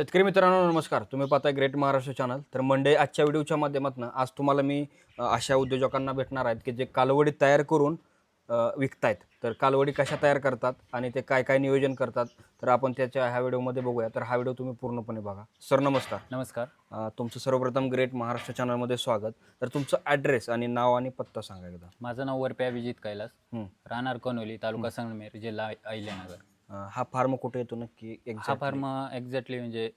शेतकरी मित्रांनो नमस्कार. तुम्ही पाहताय ग्रेट महाराष्ट्र चॅनल तर मंडे आजच्या व्हिडिओच्या माध्यमातून आज तुम्हाला मी अशा उद्योजकांना भेटणार आहेत की जे कालवडी तयार करून विकतायत. तर कालवडी कशा तयार करतात आणि ते काय काय नियोजन करतात तर आपण त्याच्या ह्या व्हिडिओमध्ये बघूया. तर हा व्हिडिओ तुम्ही पूर्णपणे बघा. सर नमस्कार. नमस्कार. तुमचं सर्वप्रथम ग्रेट महाराष्ट्र चॅनलमध्ये स्वागत. तर तुमचं ॲड्रेस आणि नाव आणि पत्ता सांगा एकदा. माझं नाव वरप्या विजित कैलास. राहणार कनोली तालुका संगमेर जिल्हा अहिल्यानगर. अ, हा फार्म कुठे येतो नक्की? हा exactly? फार्म एक्झॅक्टली म्हणजे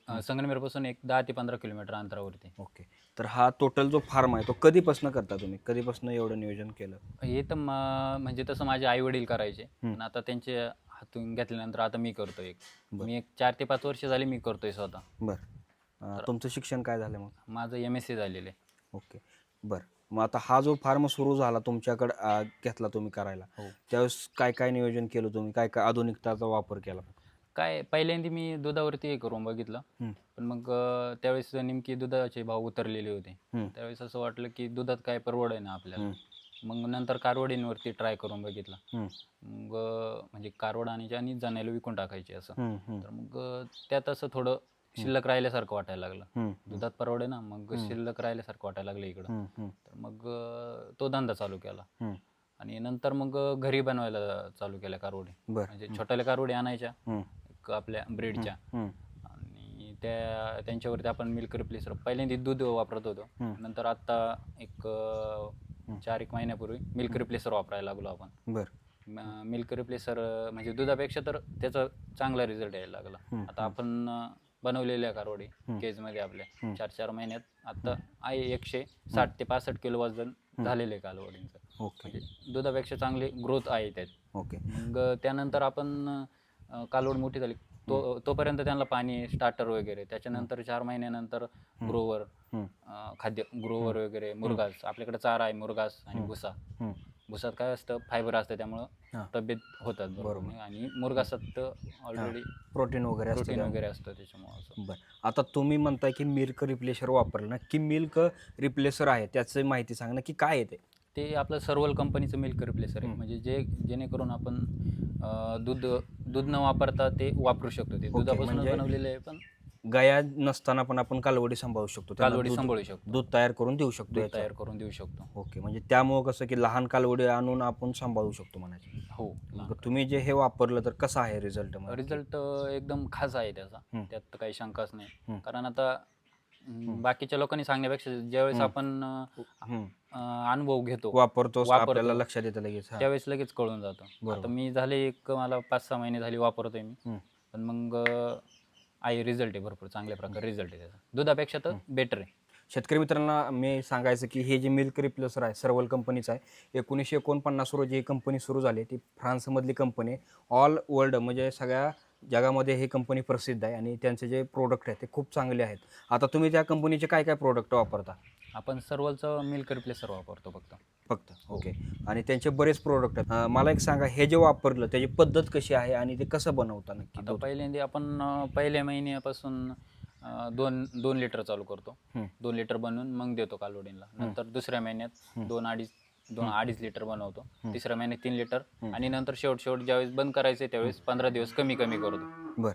पासून एक दहा ते पंधरा किलोमीटर अंतरावरती. ओके. तर हा टोटल जो फार्म आहे तो कधीपासून करता तुम्ही? कधीपासून एवढं नियोजन केलं? हे तर म- म्हणजे तसं माझे आई वडील करायचे. पण आता त्यांचे हातून घेतल्यानंतर आता मी करतोय एक. बरं. मी एक चार ते पाच वर्ष झाली मी करतोय स्वतः. बरं. अं, तुमचं शिक्षण काय झालं मग? माझं एम एस सी झालेलं आहे. ओके. बरं. मग आता हा जो फार्म सुरू झाला तुमच्याकडं घेतला तुम्ही करायला हो. त्यावेळेस काय काय नियोजन केलं तुम्ही? काय काय आधुनिकताचा वापर केला? काय पहिल्यांदा मी दुधावरती हे करून बघितलं. पण मग त्यावेळेस नेमकी दुधाचे भाव उतरलेले होते. त्यावेळेस असं वाटलं की दुधात काय परवड आहे ना आपल्याला. मग नंतर कारवडींवरती ट्राय करून बघितलं. मग म्हणजे कारवड आणायची आणि जाण्याला विकून टाकायची असं. तर मग त्यात असं थोडं शिल्लक राहिल्यासारखं वाटायला लागलं. दुधात परवडे ना मग शिल्लक राहिल्यासारखं वाटायला लागलं इकडं. तर मग तो धंदा चालू केला. आणि नंतर मग घरी बनवायला चालू केल्या कारवडी. म्हणजे छोट्याल्या कारवडी आणायच्या हं, एक आपल्या ब्रेडच्या. आणि त्या त्यांच्यावरती आपण मिल्क रिप्लेसर पहिल्यांदा दूध वापरत होतो. नंतर आता एक चार एक महिन्यापूर्वी मिल्क रिप्लेसर वापरायला लागलो आपण. बरं. मिल्क रिप्लेसर म्हणजे दुधापेक्षा तर त्याचा चांगला रिझल्ट यायला लागला. आता आपण बनवलेल्या कारवडी हं. केजमध्ये आपल्या. चार चार महिन्यात. आता आहे एकशे साठ ते पासष्ट किलो वजन झालेलं आहे कालवडींचं. ओके. म्हणजे दुधापेक्षा चांगली ग्रोथ आहे त्यात. ओके. मग त्यानंतर आपण कालवड मोठी झाली. तो तोपर्यंत त्यांना पाणी स्टार्टर वगैरे त्याच्यानंतर चार महिन्यानंतर ग्रोवर खाद्य ग्रोवर वगैरे मुरगास. आपल्याकडे चारा आहे मुरगास आणि भुसा. भुसात काय असतं? फायबर असतं त्यामुळं हां. तब्येत होतात बरोबर. आणि मुरगासात ऑलरेडी प्रोटीन वगैरे असतं प्रोटीन त्यामध्ये. वगैरे असतं त्याच्यामुळं असं. बरं. आता तुम्ही म्हणताय की मिल्क रिप्लेसर वापरलं ना की मिल्क रिप्लेसर आहे त्याची माहिती सांगा ना की काय आहे ते? ते आपलं सर्वल कंपनीचं मिल्क रिप्लेसर आहे. म्हणजे जे जेणेकरून आपण अं, दूध दूध न वापरता ते वापरू शकतो. ते दुधापासून म्हणजे बनवलेले आहे पण गाया नसताना पण आपण कालवडी सांभाळू शकतो कालवडी दूध- सांभाळू शकतो दूध तयार करून देऊ शकतो दूध. तयार करून देऊ शकतो ओके म्हणजे त्यामुळं कसं की लहान कालवडी आणून आपण सांभाळू शकतो म्हणायचं हो मग तुम्ही जे हे वापरलं तर कसं आहे रिझल्ट रिझल्ट एकदम खास आहे त्याचा. त्यात तर काही शंकाच. नाही कारण आता अं, बाकीच्या लोकांनी सांगण्यापेक्षा ज्यावेळेस आपण अं, अं, अनुभव घेतो वापरतो वापरतो. आपल्याला लक्षात येतं लगेच हा. त्यावेळेस लगेच कळून जातं बरोबर. आता मी झाले एक मला पाच सहा महिने झाली वापरतोय मी. पण मग अं, आहे रिझल्ट आहे भरपूर चांगल्या प्रकारे रिझल्ट आहे त्याचा. दुधापेक्षा तर बेटर आहे. शेतकरी मित्रांना मी सांगायचं की हे जे मिल्क रिप्लेसर आहे सर्वल कंपनीचं आहे एकोणीसशे एकोणपन्नास रोजी ही कंपनी सुरू झाली ती फ्रान्समधली कंपनी आहे. ऑल वर्ल्ड म्हणजे सगळ्या जगामध्ये ही कंपनी प्रसिद्ध आहे आणि त्यांचे जे प्रोडक्ट आहेत ते खूप चांगले आहेत. आता तुम्ही त्या कंपनीचे काय काय प्रोडक्ट वापरता? आपण सर्वलचं मिल्क रिप्लेसर वापरतो फक्त. फक्त. ओके. आणि त्यांचे बरेच प्रोडक्ट आहेत. अं, मला एक सांगा हे जे वापरलं त्याची पद्धत कशी आहे आणि ते कसं बनवता नक्की? आता दूध? पहिल्यांदा आपण अं, पहिल्या महिन्यापासून अं, दोन दोन लिटर चालू करतो. हं. दोन लिटर बनवून मग देतो कालवडीला नंतर दुसऱ्या महिन्यात दोन अडीच दोन अडीच लिटर बनवतो. तिसऱ्या महिन्यात तीन लिटर आणि नंतर शेवट शेवट ज्यावेळेस बंद करायचे त्यावेळेस पंधरा दिवस कमी कमी करतो. बरं.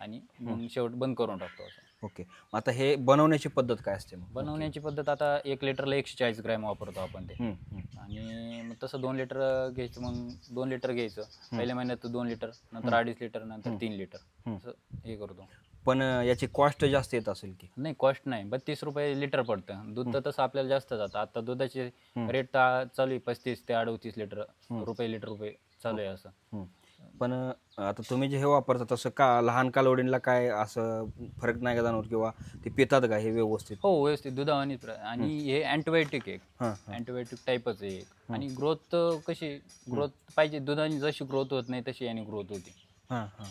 आणि मग शेवट बंद करून टाकतो असं. ओके. मग आता हे बनवण्याची पद्धत काय असते मग? बनवण्याची पद्धत आता एक लिटरला एकशे चाळीस ग्रॅम वापरतो आपण ते. हं, हं. आणि मग तसं दोन लिटर घ्यायचं मग दोन लिटर घ्यायचं. पहिल्या महिन्यात दोन लिटर नंतर अडीच लिटर नंतर तीन लिटर. हं. असं हे करतो. पण अं, याची कॉस्ट जास्त येत असेल की? नाही कॉस्ट नाही. बत्तीस रुपये लिटर पडतं. दूध तर तसं आपल्याला जास्त जातं. आता दुधाचे रेट तर चालू आहे पस्तीस ते अडतीस लिटर रुपये लिटर रुपये चालू आहे असं. पण आता तुम्ही जे हे वापरता तसं का लहान कालवडींना काय असं फरक नाही का जाणवत किंवा ते पितात का हे व्यवस्थित? हो व्यवस्थित. दुधावानी आणि हे. अँटीबायोटिक हां अँटीबायोटिक टाईपच आहे एक. आणि ग्रोथ कशी ग्रोथ पाहिजे. दुधाने जशी ग्रोथ होत नाही तशी याने ग्रोथ होती. हां हां.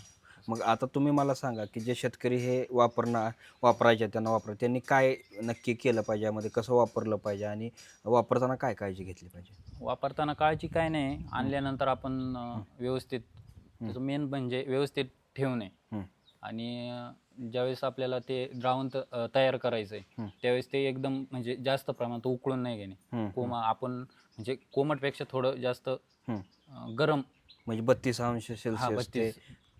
मग आता तुम्ही मला सांगा की जे शेतकरी हे वापरणार वापरायचे त्यांना वापर त्यांनी काय नक्की केलं पाहिजे? यामध्ये कसं वापरलं पाहिजे? आणि वापरताना काय काळजी घेतली पाहिजे? वापरताना काळजी काय नाही. आणल्यानंतर आपण अं, व्यवस्थित त्याचं मेन म्हणजे व्यवस्थित ठेवणे. आणि ज्यावेळेस आपल्याला ते द्रावण तयार करायचं आहे हं. त्यावेळेस ते एकदम म्हणजे जास्त प्रमाणात उकळून नाही घेणे कोमा आपण म्हणजे कोमटपेक्षा थोडं जास्त गरम म्हणजे बत्तीस अंश हा सेल्सिअस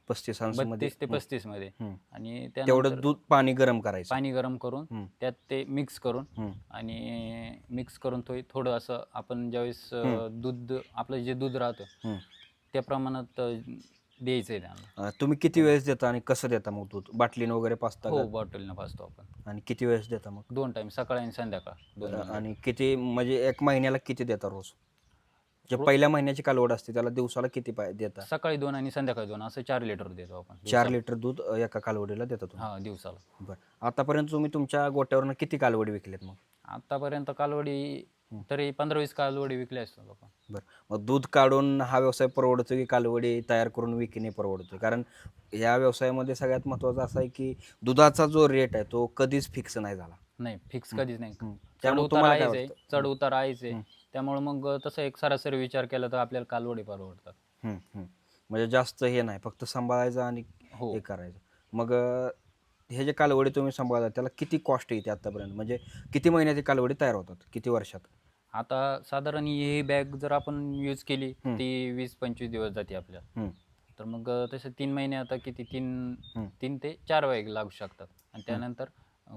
पस्तीस अंश बत्तीस ते पस्तीसमध्ये. आणि तेवढं दूध पाणी गरम करायचं पाणी गरम करून. त्यात ते मिक्स करून. आणि मिक्स करून तो थोडं असं आपण ज्यावेळेस दूध आपलं जे दूध राहतं. त्या प्रमाणात अं, द्यायचं आहे त्यांना. अं, तुम्ही किती वेळेस देता आणि कसं देता मग दूध? बाटलीनं वगैरे पाचता हो का? बॉटलनं पाजतो आपण. आणि किती वेळेस देता मग? दोन टाइम सकाळी आणि संध्याकाळ. दोन अं, वेळा. आणि किती म्हणजे एक महिन्याला किती देता रोज? जे पहिल्या महिन्याची कालवड असते त्याला दिवसाला किती पाय देता? सकाळी दोन आणि संध्याकाळी दोन असं चार लिटर देतो आपण. चार दिवसाला. लिटर दूध अं, एका कालवडीला देता तुम्ही? हा दिवसाला. बरं. आतापर्यंत तुम्ही तुमच्या गोट्यावरनं किती कालवडी विकल्यात मग? आतापर्यंत कालवडी तरी पंधरा वीस कालवडी विकल्या असतात आपण बरं. मग दूध काढून हा व्यवसाय परवडतो की कालवडी तयार करून विकणे परवडतो? कारण या व्यवसायामध्ये सगळ्यात महत्त्वाचं असं आहे की दुधाचा जो रेट आहे तो कधीच फिक्स नाही झाला. नाही फिक्स कधीच नाही. चढ त्यामुळे उतार तुम्हाला काय आहेच आहे वाटतं? चढ उतार आहेच आहे. त्यामुळे मग तसं एक सरासरी विचार केला तर आपल्याला कालवडी परवडतात. हम्म, हम्म. म्हणजे जास्त हे नाही फक्त सांभाळायचं आणि हो. हे करायचं. मग अं, हे जे कालवडी तुम्ही सांभाळता त्याला किती कॉस्ट येते आतापर्यंत? म्हणजे किती महिन्याची कालवडी तयार होतात? किती वर्षात? आता साधारण ही बॅग जर आपण यूज केली हम्म. ती वीस पंचवीस दिवस जाते आपल्याला हम्म, तर मग तसे तीन महिने आता किती? तीन हम्म. तीन ते चार बॅग लागू शकतात. आणि त्यानंतर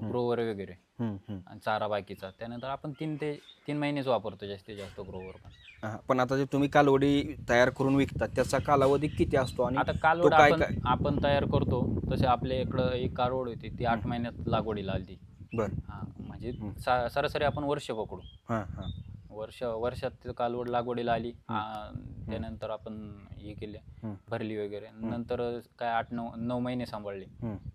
ग्रोवर वगैरे. हम्म, हम्म. आणि चारा बाकीचा. त्यानंतर आपण तीन ते तीन महिनेच वापरतो जास्तीत जास्त ग्रोवर पण. हा, पण आता जे तुम्ही कालवडी तयार करून विकतात त्याचा कालावधी किती असतो आणि आता कालवड काय आपण काय? आपण तयार करतो. तसे आपल्या इकडं एक कालवड होती ती आठ महिन्यात लागवडीला आली. बरं. हा म्हणजे सा- सरासरी आपण वर्ष पकडू. हां हां. वर्ष वर्षात ते कालवड लागवडीला आली. आ, त्यानंतर आपण हे केले. भरली वगैरे. नंतर काय आठ नऊ नऊ महिने सांभाळले.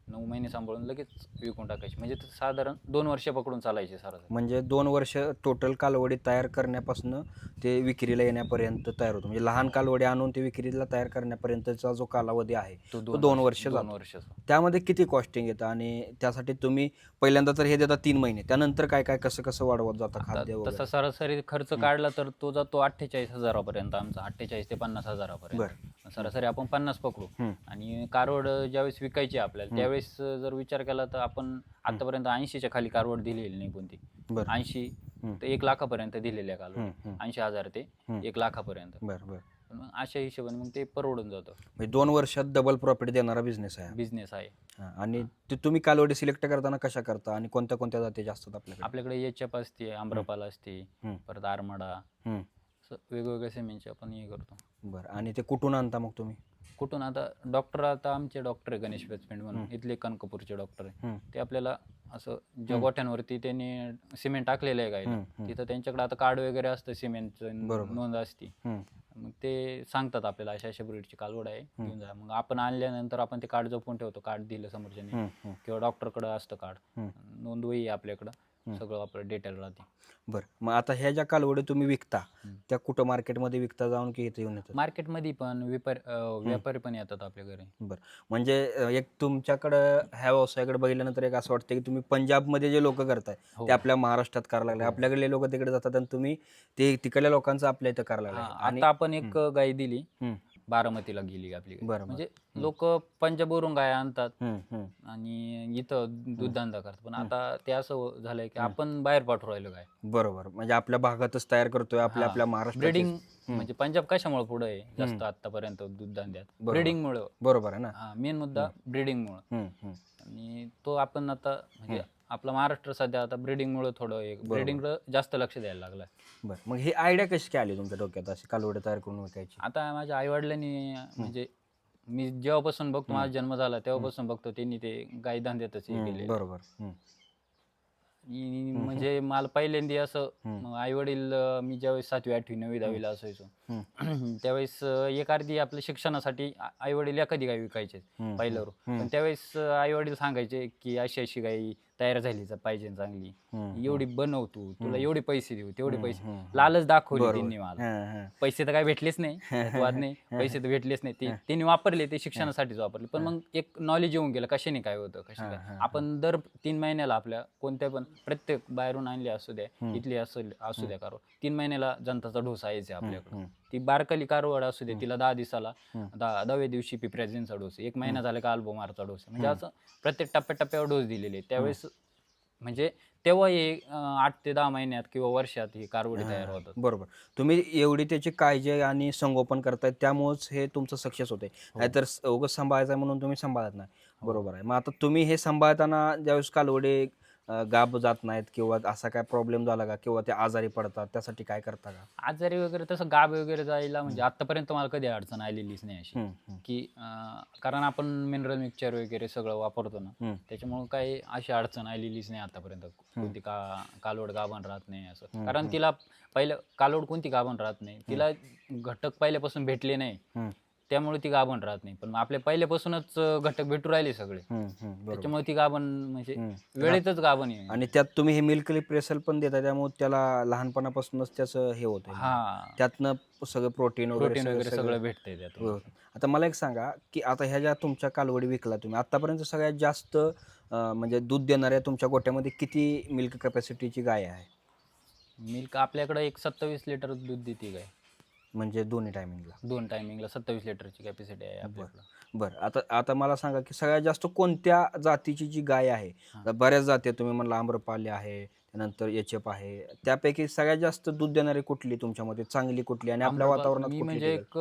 नऊ महिने सांभाळून लगेच विकून टाकायचे. म्हणजे साधारण दोन वर्ष पकडून चालायचे सरासरी म्हणजे दोन वर्ष टोटल कालवडी तयार करण्यापासून ते विक्रीला येण्यापर्यंत तयार होतो. म्हणजे लहान कालवडी आणून ते विक्रीला तयार करण्यापर्यंतचा जो कालावधी आहे तो दोन वर्ष दोन जातो. वर्षाचा त्यामध्ये किती कॉस्टिंग येतं? आणि त्यासाठी तुम्ही पहिल्यांदा तर हे देता तीन महिने. त्यानंतर काय काय कसं कसं वाढवत जातं खाद्य तसा सरासरी खर्च काढला तर तो जातो अठ्ठेचाळीस हजारापर्यंत आमचा. अठ्ठेचाळीस ते पन्नास हजारापर्यंत. बरं सरासरी आपण पन्नास पकडू. आणि कारवड ज्यावेळेस विकायची आपल्याला त्यावेळेस जर विचार केला तर आपण आतापर्यंत ऐंशीच्या खाली कारवड दिलेली नाही कोणती ऐंशी. ते एक लाखापर्यंत हम्म, कालवड हम्म. ऐंशी हजार ते. एक लाखापर्यंत बरं बरं अशा हिशोबाने मग ते परवडून जातं म्हणजे दोन वर्षात डबल प्रॉफिट देणारा बिझनेस आहे. बिझनेस आहे आणि ते तुम्ही कालवडी सिलेक्ट करताना कशा करता आणि कोणत्या कोणत्या जाती असतात आपल्याकडे आपल्याकडे एचएफ असते आम्रपाल असते. परत आरमाडा. असं वेगवेगळ्या सिमेंटचे आपण हे करतो. बरं. आणि ते कुठून आणता मग तुम्ही? कुठून आता डॉक्टर आता आमचे डॉक्टर आहे गणेश बेसमेंट म्हणून. इथले कनकपूरचे डॉक्टर आहे. ते आपल्याला असं ज्या गोठ्यांवरती त्यांनी सिमेंट टाकलेलं आहे हम्म. तिथं त्यांच्याकडे आता कार्ड वगैरे असतं सिमेंटचं. नोंद असती. मग ते सांगतात आपल्याला अशा अशा ब्रीडची कालवड आहे घेऊन जा. मग आपण आणल्यानंतर आपण ते कार्ड जपून ठेवतो कार्ड दिलं समोरच्याने. किंवा डॉक्टरकडे असतं कार्ड. नोंदवही आपल्याकडं. सगळं आपलं डिटेल राहते. बरं. मग आता ह्या ज्या कालवडी तुम्ही विकता. त्या कुठं मार्केटमध्ये विकता जाऊन की इथे येऊन येतात? मार्केटमध्ये पण व्यापारी व्यापारी पण येतात आपल्या घरी. बरं. म्हणजे अं, एक तुमच्याकडं ह्या व्यवसायाकडे बघितल्यानंतर एक असं वाटतं की तुम्ही पंजाबमध्ये जे लोक करताय हो. ते आपल्या महाराष्ट्रात करायला लागले. आपल्याकडले लोक तिकडे जातात आणि तुम्ही ते तिकडल्या लोकांचं आपल्या इथं करायला हा, लागले आणि आता आपण एक गाय दिली. हम्म, बारामतीला गेली आपली गाय. बरं, म्हणजे लोक पंजाबवरून गाय आणतात हम्म, हम्म. आणि इथं दूध धंदा करतात. पण आता ते असं झालंय की आपण बाहेर पाठवू राहिलो गाय. बरोबर. म्हणजे आपल्या भागातच तयार करतोय आपल्या. आपल्या महाराष्ट्रात ब्रिडिंग म्हणजे पंजाब कशामुळे पुढे आहे? जास्त आतापर्यंत दूध धंद्यात बरोबर. ब्रिडिंग मुळे बरोबर आहे ना. मेन मुद्दा ब्रिडिंग मुळे हम्म, हम्म. आणि तो आपण आता म्हणजे आपला महाराष्ट्र सध्या आता ब्रिडिंग मुळे थोडं ब्रिडिंग जास्त लक्ष द्यायला लागलाय. बरं मग ही आयडिया कशी काय आली तुमच्या डोक्यात? अशी कालवडी तयार करून विकायची? आता माझ्या आई वडिलांनी म्हणजे मी जेव्हापासून बघतो माझा जन्म झाला तेव्हापासून बघतो त्यांनी ते गाय धंद्यातच केले बरोबर. म्हणजे मला पहिल्यांदा असं आई वडील मी ज्यावेळेस सातवी आठवी नववी दहावीला असायचो. त्यावेळेस एक अर्धी आपल्या शिक्षणासाठी आई वडील एखादी गाय विकायचे पहिल्यावर. पण त्यावेळेस आई वडील सांगायचे की अशी अशी गाय तयार झाली जा- पाहिजे चांगली. हम्म. एवढी बनव तू तुला एवढे पैसे देऊ तेवढे पैसे. हम्म. लालच दाखवली त्यांनी मला. हा, हा. पैसे तर काय भेटलेच नाही त्यात वाद नाही. पैसे तर भेटलेच नाही. ते त्यांनी वापरले ते शिक्षणासाठीच वापरले. पण मग एक नॉलेज येऊन गेलं कशाने काय होतं कशाने काय? आपण दर तीन महिन्याला आपल्या कोणत्या पण प्रत्येक बाहेरून आणली असू द्या इथली असू असू द्या कारवार तीन महिन्याला जनताचा डोसा यायचा आपल्याकडे ती बारकली कारवाड असू दे तिला दहा दिवसाला दहा दहाव्या दिवशी पिप्रेझिनचा डोस एक महिना झाला का अल्बोमारचा डोस म्हणजे असं प्रत्येक टप्प्याटप्प्यावर डोस दिलेले. त्यावेळेस म्हणजे तेव्हा हे आठ ते दहा महिन्यात किंवा वर्षात ही कारवडी तयार हा, होतात. बरोबर. तुम्ही एवढी त्याची काळजी आणि संगोपन करताय त्यामुळेच हे तुमचं सक्सेस होते हो. नाहीतर उगाच सांभाळायचं म्हणून तुम्ही सांभाळत नाही. बरोबर आहे. मग आता तुम्ही हे सांभाळताना ज्यावेळेस कालवडे गाब जात नाहीत किंवा असा काय प्रॉब्लेम झाला का? किंवा ते आजारी पडतात त्यासाठी काय करता का? आजारी वगैरे तसं गाब वगैरे जायला म्हणजे आतापर्यंत मला कधी अडचण आलेलीच नाही अशी. की अं, कारण आपण मिनरल मिक्सचर वगैरे सगळं वापरतो ना. त्याच्यामुळे काही अशी अडचण आलेलीच नाही आतापर्यंत कोणती का कालोड गाभण राहत नाही असं. कारण. तिला पहिलं कालोड कोणती गाभण राहत नाही. तिला घटक पहिल्यापासून भेटले नाही. हम्म, त्यामुळे ती गाभण राहत नाही. पण आपल्या पहिल्यापासूनच घटक भेटू राहिले सगळे. त्याच्यामुळे ती गाभण म्हणजे. वेळेतच गाभण आहे. आणि त्यात तुम्ही हे मिल्क प्रेसल पण देता त्यामुळे त्याला लहानपणापासूनच त्याचं हे होतं हा. त्यातनं सगळं प्रोटीन वगैरे प्रोटीन वगैरे सगळं- भेटतंय त्यातून. हो. आता मला एक सांगा की आता ह्या ज्या तुमच्या कालवडी विकला तुम्ही आतापर्यंत सगळ्यात जास्त म्हणजे दूध देणाऱ्या तुमच्या गोट्यामध्ये किती मिल्क कॅपॅसिटीची गाय आहे? मिल्क आपल्याकडे एक सत्तावीस लिटर दूध देते गाय. म्हणजे दोन्ही टायमिंगला दोन टायमिंगला सत्तावीस लिटरची कॅपॅसिटी आहे आपल्याकडे बरं आता आता मला सांगा की सगळ्यात जास्त कोणत्या जातीची जी गाय आहे. आता बऱ्याच जाती आहेत. तुम्ही म्हणला आम्रपाली आहे त्यानंतर एच एफ आहे त्यापैकी सगळ्यात जास्त दूध देणारी कुठली तुमच्यामध्ये चांगली कुठली आणि आपल्या वातावरणात मी कुठली म्हणजे? एक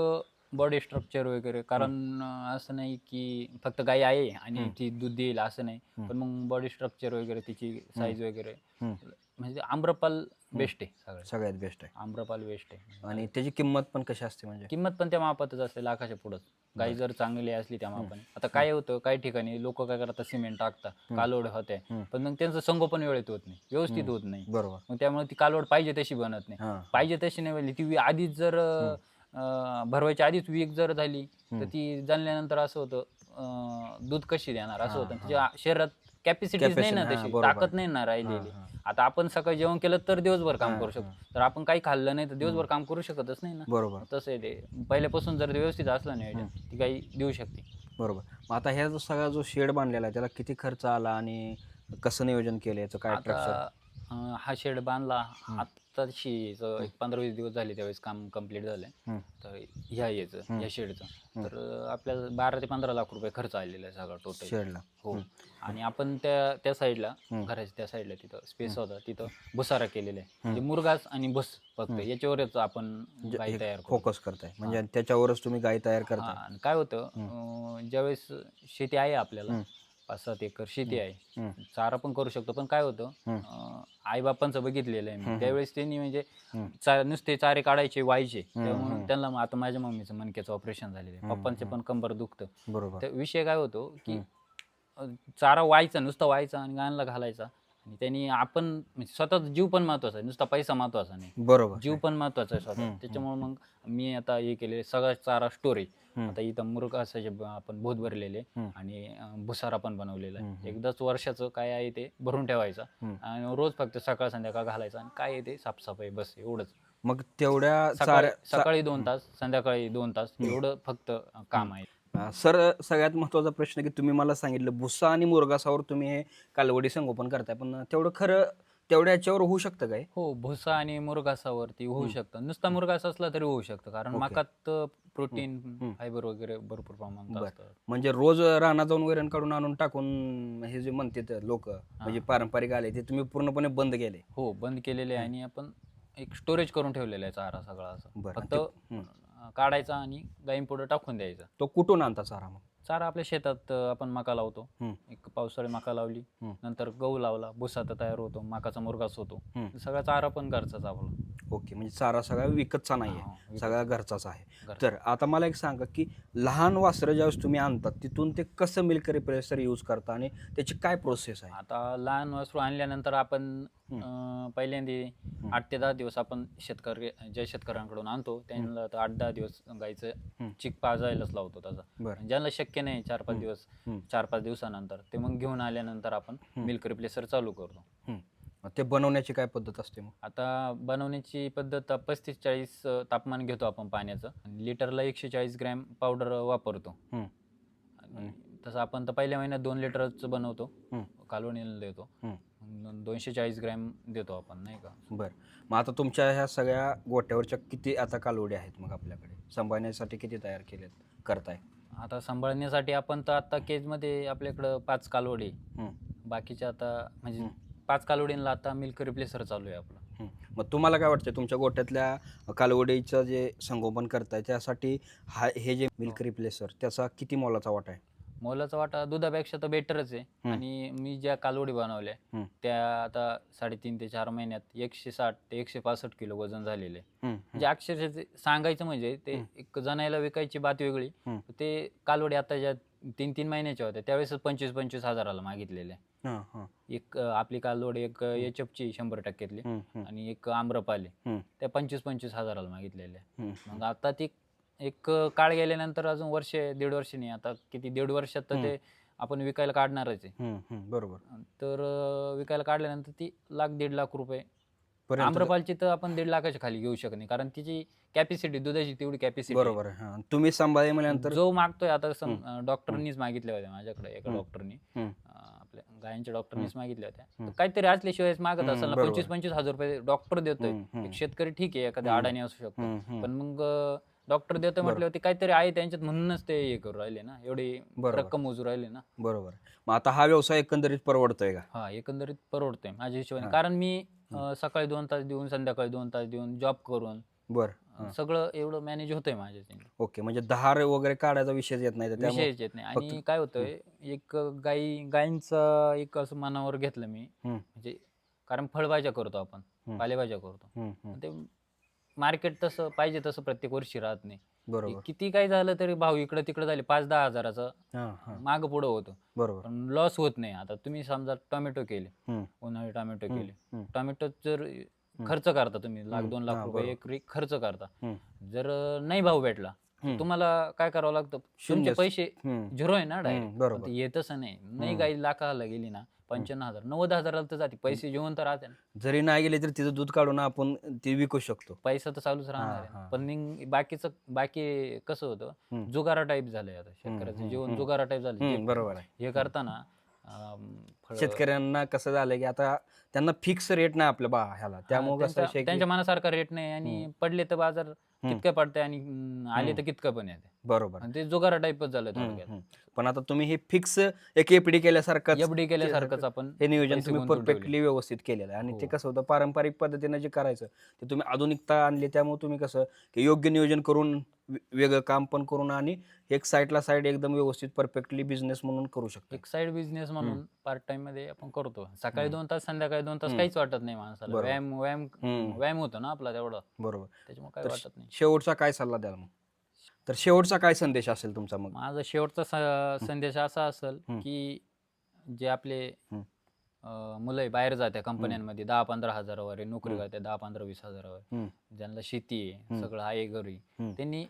बॉडी स्ट्रक्चर वगैरे कारण अं, असं नाही की फक्त गाय आहे आणि हम्म. ती दूध देईल असं नाही हम्म. पण मग बॉडी स्ट्रक्चर वगैरे तिची साईज वगैरे हम्म. म्हणजे आम्रपाल बेस्ट आहे सगळं सगळ्यात बेस्ट आहे. आम्रपाल बेस्ट आहे. आणि त्याची किंमत पण कशी असते म्हणजे? किंमत पण त्या मापातच असते लाखाच्या पुढंच गाई जर चांगली असली त्या मापाने. आता काय होतं काही ठिकाणी लोक काय करतात सिमेंट टाकतात कालोड होते. पण मग त्यांचं संगोपन वेळेत होत नाही व्यवस्थित. होत नाही. बरोबर. मग त्यामुळे ती कालवड पाहिजे तशी बनत नाही. हा. पाहिजे तशी नाही बनली ती आधीच जर भरवायच्या आधीच वीक जर झाली तर. ती जाणल्यानंतर असं होतं दूध कशी देणार? असं हा, होतं. हा. तिच्या शरीरात कॅपॅसिटीज नाही ना हा, तशी. ताकद नाही ना राहिलेली. हा, हा. आता आपण सकाळी जेवण केलं तर दिवसभर काम करू शकतो. तर आपण काही खाल्लं नाही तर दिवसभर काम करू शकतच नाही ना. बरोबर. तसं आहे ते. पहिल्यापासून जर व्यवस्थित असला नियोजन ती काही देऊ शकते. बरोबर. मग आता ह्या जो सगळा जो शेड बांधलेला आहे त्याला किती खर्च आला आणि कसं नियोजन केलं याचं? काय हा शेड बांधला. आत्ताशी एक पंधरा वीस दिवस झाले त्यावेळेस काम कंप्लीट झालंय. तर ह्या याचं. ह्या शेडचं तर आपल्याला बारा ते पंधरा लाख रुपये खर्च आलेला आहे सगळा टोटल शेडला हो. आणि आपण त्या त्या साईडला. घराच्या त्या साईडला तिथं स्पेस होता तिथं भुसारा केलेला आहे. म्हणजे मुरगास आणि भुस फक्त याच्यावरच आपण गाई तयार करू. फोकस करताय. म्हणजे त्याच्यावरच तुम्ही गाय तयार हा, करताय आणि काय होतं अं, ज्यावेळेस शेती आहे आपल्याला. पाच सात एकर शेती आहे. चारा पण करू शकतो पण काय होतं हम्म. आई बापांचं बघितलेलं आहे मी. त्यावेळेस त्यांनी म्हणजे. चा- नुसते चारे काढायचे व्हायचे. त्यामुळे. त्यांना मग आता माझ्या मम्मीचं मनक्याचं ऑपरेशन झालेलं आहे. पप्पांचे पण कंबर दुखतं. बरोबर. तर विषय काय होतो की. अं, चारा व्हायचा नुसता व्हायचा आणि गायनला घालायचा. आणि त्यांनी आपण म्हणजे स्वतःचा जीव पण महत्त्वाचा आहे. नुसता पैसा महत्त्वाचा नाही. बरोबर. जीव पण महत्त्वाचा आहे स्वतः हम्म, त्याच्यामुळे मग मी आता हे केले सगळा चारा स्टोरेज. हम्म. आता इथं मुर्ग असायचे ब- आपण भूत भरलेले हम्म. आणि अं, भुसारा पण बनवलेला हम्म, आहे. हम्म. एकदाच वर्षाचं काय आहे ते भरून ठेवायचं हम्म. आणि रोज फक्त सकाळ संध्याकाळ घालायचं आणि काय आहे ते साफसफाई बस एवढंच. मग तेवढ्या सकाळी चाऱ्या चा- सकाळी दोन तास संध्याकाळी दोन तास एवढं फक्त अं, काम आहे. सर सगळ्यात महत्त्वाचा प्रश्न की तुम्ही मला सांगितलं भुसा आणि मुरगासावर तुम्ही हे कालवडी संगोपन करताय पण तेवढं खरं तेवढ्या याच्यावर होऊ शकतं काय हो भुसा आणि मुरघासावरती होऊ शकतं नुसता मुरघास असला तरी होऊ शकतं कारण ओके. मकात प्रोटीन फायबर वगैरे भरपूर प्रमाणात बरं. असतं म्हणजे रोज राणा जाऊन वैरण काढून आणून टाकून हे जे म्हणते लोक म्हणजे पारंपरिक आले ते तुम्ही पूर्णपणे बंद केले हो बंद केलेले आहे आणि आपण एक स्टोरेज करून ठेवलेलं आहे चारा सगळा असं बरं. फक्त हम्म. काढायचा आणि गाईन पुढे टाकून द्यायचा तो कुठून आणता चारा मग चारा आपल्या शेतात अं, आपण मका लावतो हम्म. एक पावसाळी मका लावली हम्म. नंतर गहू लावला भुसा तर तयार होतो मकाचा मुरगास होतो हम्म. सगळा चारा पण घरचाच आपला ओके म्हणजे चारा सगळा विकतचा हा, नाहीये विकतचा. सगळा घरचाच आहे घरचा. तर आता मला एक सांगा की लहान वासरं ज्यावेळेस तुम्ही आणतात तिथून ते कसं मिल्क रिप्लेसर यूज करता आणि त्याची काय प्रोसेस आहे आता लहान वासरू आणल्यानंतर आपण अं, पहिल्यांदा आठ ते दहा दिवस आपण शेतकरी ज्या शेतकऱ्यांकडून आणतो त्यांना तर आठ दहा दिवस गाईचं हम्म. चिक पाजायलाच लावतो त्याचा. ज्यांना शक्य नाही चार पाच दिवस. चार पाच दिवसानंतर ते मग घेऊन आल्यानंतर आपण मिल्क रिप्लेसर चालू करतो. ते बनवण्याची काय पद्धत असते मग? आता बनवण्याची पद्धत पस्तीस चाळीस तापमान घेतो आपण पाण्याचं. आणि लिटरला एकशे चाळीस ग्रॅम पावडर वापरतो. तसं आपण तर पहिल्या महिन्यात दोन लिटरचं बनवतो. कालवणीला देतो. दोनशे चाळीस ग्रॅम देतो आपण नाही का? बरं. मग आता तुमच्या ह्या सगळ्या गोट्यावरच्या किती आता कालवडी आहेत मग आपल्याकडे? सांभाळण्यासाठी किती तयार केलेत करताय? आता सांभाळण्यासाठी आपण तर आता केजमध्ये आपल्याकडं पाच कालवडे हम्म. बाकीचे आता म्हणजे पाच कालोडींना आता मिल्क रिप्लेसर चालू आहे आपलं. हं. मग तुम्हाला काय वाटतं तुमच्या गोठ्यातल्या कालवडीचं जे संगोपन करताय त्यासाठी हा हे जे मिल्क रिप्लेसर त्याचा किती मोलाचा वाटा आहे? मोलाचा वाटा दुधापेक्षा तर बेटरच आहे. आणि मी ज्या कालवडी बनवल्या. त्या आता साडेतीन ते चार महिन्यात एकशे साठ ते एकशे पासष्ट किलो वजन झालेले आहे. म्हणजे अक्षरशः सांगायचं म्हणजे ते. एक जणायला विकायची बात वेगळी. ते कालवडी आता ज्या तीन तीन महिन्याच्या होत्या त्यावेळेस पंचवीस पंचवीस हजाराला मागितलेल्या हां. एक आपली कालवडी एक एच ची शंभर टक्क्यातली. आणि एक आम्रपाली. त्या पंचवीस पंचवीस हजाराला मागितलेल्या मग आता ती एक काळ गेल्यानंतर अजून वर्ष दीड वर्ष नाही आता किती दीड वर्षात तर ते आपण विकायला काढणारच आहे. बरोबर तर अं, विकायला काढल्यानंतर ती लाख दीड लाख रुपये पर्यंत आम्रपालची तर आपण दीड लाखाच्या खाली घेऊ शकत नाही कारण तिची कॅपॅसिटी दुधाची तेवढी कॅपॅसिटी बरोबर आहे हां. तुम्ही सांभाळे म्हणल्यानंतर जो मागतोय आता सम डॉक्टरनीच मागितल्या होत्या माझ्याकडे एका हम्म. डॉक्टरनी हं. आपल्या गायांच्या डॉक्टरनीच मागितल्या होत्या हम्म. काहीतरी असल्याशिवाय मागत हम्म, असेल ना बरोबर. पंचवीस पंचवीस हजार रुपये डॉक्टर देतोय हम्म, हम्म. एक शेतकरी ठीक आहे एखाद्या हम्म. अडाणी असू शकतो. पण मग डॉक्टर देतोय म्हटल्यावर ते काहीतरी आहे त्यांच्यात म्हणूनच ते हे करू राहिले ना. एवढी बरोबर. रक्कम मोजू राहिले ना. बरोबर. मग आता हा व्यवसाय एकंदरीत परवडतोय का? हा एकंदरीत परवडतंय माझ्या हिशोबाने. हा. कारण मी अं, सकाळी दोन तास देऊन संध्याकाळी दोन तास देऊन जॉब करून बर. अं, सगळं एवढं मॅनेज होतंय माझ्या ओके म्हणजे धार वगैरे काढायचा विषयच येत नाही तर त्यामुळे विषयच येत नाही. फक्त- आणि काय होतंय एक गाई गायींचं एक असं मनावर घेतलं मी. म्हणजे कारण फळभाज्या करतो आपण. पालेभाज्या करतो. ते मार्केट तसं पाहिजे तसं प्रत्येक वर्षी राहत नाही बरोबर किती काय झालं तरी भाव इकडं तिकडं झाले पाच दहा हजाराचं हां हां माग पुढं होतं बरोबर पण लॉस होत नाही आता तुम्ही समजा टोमॅटो केले उन्हाळी टोमॅटो केले. टोमॅटो जर खर्च करता तुम्ही लाख दोन हा, लाख रुपये बरोबर. एकरी खर्च करता जर नाही भाव भेटला. तुम्हाला काय करावं लागतं तुमचे शून्यच. पैसे. झिरो आहे ना डायरेक्ट बरोबर. येतच नाही नाही हं. गाई लाखाला गेली ना पंच्याण्णव हजार. नव्वद हजाराला तर जाते. पैसे जेवण तर राहते ना. जरी नाही गेले तरी तिचं दूध काढून आपण ती विकू शकतो. पैसा तर चालूच राहणार हा, आहे. हा. पण मग बाकीचं बाकी कसं होतं. जुगारा टाईप झालंय आता शेतकऱ्याचं. जीवन हं. जुगारा टाईप झालं जे- बरोबर आहे. हे करताना अं, फळं- शेतकऱ्यांना कसं झालंय की आता त्यांना फिक्स रेट नाही आपल्या बा ह्याला. त्यामुळे कसं त्यांच्या- आहे की- त्यांच्या मनासारखा रेट नाही आणि पडले तर बाजार कितकं पडते आणि अं, आले तर कितकं पण येते बरोबर. आणि ते जुगारा टाईपच झालं थोडक्यात. पण आता तुम्ही हे फिक्स एक एपडी केल्यासारखं एफडी केल्यासारखंच आपण हे नियोजन पैसे तुम्ही गुंतवून ठेवले. परफेक्टली व्यवस्थित केलेलं आहे आणि ते हो. कसं होतं पारंपरिक पद्धतीनं जे करायचं ते तुम्ही आधुनिकता आणली त्यामुळे तुम्ही कसं की योग्य नियोजन करून वे- वेगळं काम पण करून आणि एक साईडला साईड एकदम व्यवस्थित परफेक्टली बिझनेस म्हणून करू शकतो एक साइड बिझनेस म्हणून पार्ट टाइममध्ये आपण करतो सकाळी. दोन तास संध्याकाळी दोन तास. काहीच वाटत नाही माणसाला बरोबर. व्यायाम व्यायाम. व्यायाम होतो ना आपला तेवढा बरोबर त्याच्यामुळे काय तर वाटत नाही शेवटचा काय सल्ला द्याल मग तर शेवटचा काय संदेश असेल तुमचा मग माझा शेवटचा स- संदेश असा असेल. की जे आपले. अं, मुलं आहे बाहेर जाते कंपन्यांमध्ये दहा पंधरा हजारावर आहे नोकरी. करते दहा पंधरा वीस हजारावर. ज्यांना शेती आहे. सगळं आहे घरी हं. त्यांनी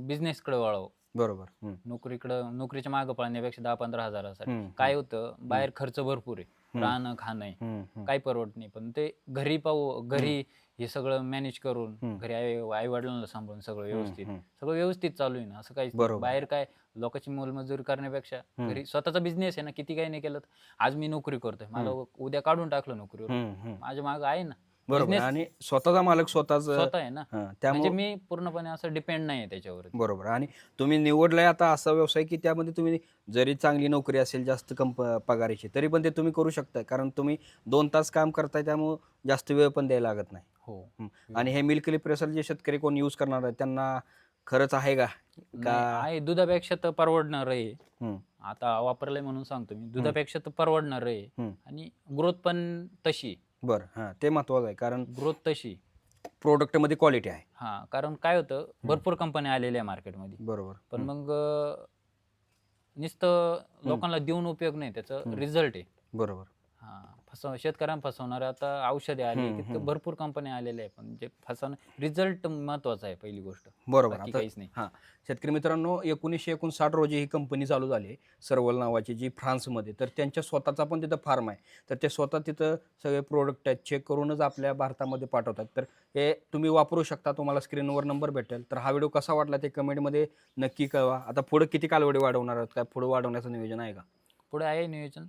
बिझनेसकडे वळावं बरोबर. नोकरीकडं नोकरीच्या मागं पळण्यापेक्षा दहा पंधरा हजारासाठी. काय होतं बाहेर खर्च भरपूर आहे. राहणं खाणं. काही परवडत नाही पण ते घरी पाहू घरी हे सगळं मॅनेज करून. घरी आई आई वडिलांना सांभाळून सगळं व्यवस्थित. सगळं व्यवस्थित चालू आहे ना असं. बरोबर. बाहेर काय लोकांची मोलमजुरी करण्यापेक्षा. घरी स्वतःचा बिझनेस आहे ना किती काही नाही केलं आज मी नोकरी करतोय मला उद्या काढून टाकलं नोकरीवर. माझ्या मागं आहे ना बरोबर. Business आणि स्वतःचा मालक स्वतःच स्वतः आहे ना. हां, म्हणजे त्यामुळे मी पूर्णपणे असं डिपेंड नाही आहे त्याच्यावर बरोबर. आणि तुम्ही निवडलाय आता असा व्यवसाय की त्यामध्ये तुम्ही जरी चांगली नोकरी असेल जास्त कंप पगारीची तरी पण ते तुम्ही करू शकता कारण तुम्ही दोन तास काम करताय त्यामुळे जास्त वेळ पण द्यायला लागत नाही. हो. आणि हे मिल्क प्रेसर जे शेतकरी कोण यूज करणार आहे त्यांना खरंच आहे का? नाही, का आहे. दुधापेक्षा तर परवडणार आहे. आता वापरलंय म्हणून सांगतो मी. दुधापेक्षा तर परवडणार आहे. आणि ग्रोथ पण तशी. बरं हां ते महत्वाचं आहे कारण ग्रोथ तशी. प्रोडक्टमध्ये क्वालिटी आहे. हा कारण काय होतं भरपूर कंपन्या आलेल्या आहे मार्केटमध्ये बरोबर. पण मग अं, नुसतं लोकांना देऊन उपयोग नाही त्याचं. रिझल्ट आहे. बरोबर. हा. फसव शेतकऱ्यांना फसवणारे आता औषधे आले हं, तितकं हं. भरपूर कंपन्या आलेल्या आहे पण जे फसवणं रिझल्ट महत्त्वाचा आहे पहिली गोष्ट. बरोबर. बाकी आता काहीच नाही. हां. शेतकरी मित्रांनो एकोणीसशे एकोणसाठ रोजी ही कंपनी चालू झाली सर्वल नावाची जी फ्रान्समध्ये. तर त्यांच्या स्वतःचा पण तिथं फार्म आहे. तर ते स्वतः तिथं सगळे प्रोडक्ट आहेत चेक करूनच आपल्या भारतामध्ये पाठवतात. तर हे तुम्ही वापरू शकता तुम्हाला स्क्रीनवर नंबर भेटेल. तर हा व्हिडिओ कसा वाटला ते कमेंटमध्ये नक्की कळवा. आता पुढे किती कालवडी वाढवणार आहात? काय पुढे वाढवण्याचं नियोजन आहे का? पुढे आहे नियोजन.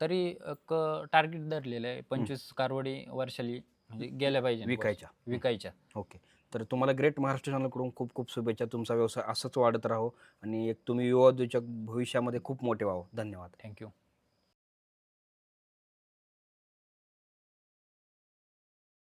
तरी एक टार्गेट धरलेलं आहे. पंचवीस कारवडी वर्षाली म्हणजे गेल्या पाहिजे विकायच्या. विकायच्या. ओके. तर तुम्हाला ग्रेट महाराष्ट्र चॅनलकडून खूप खूप शुभेच्छा. तुमचा व्यवसाय असंच वाढत राहो. आणि एक तुम्ही युवा उद्योजक भविष्यामध्ये खूप मोठे व्हावं. धन्यवाद. थँक्यू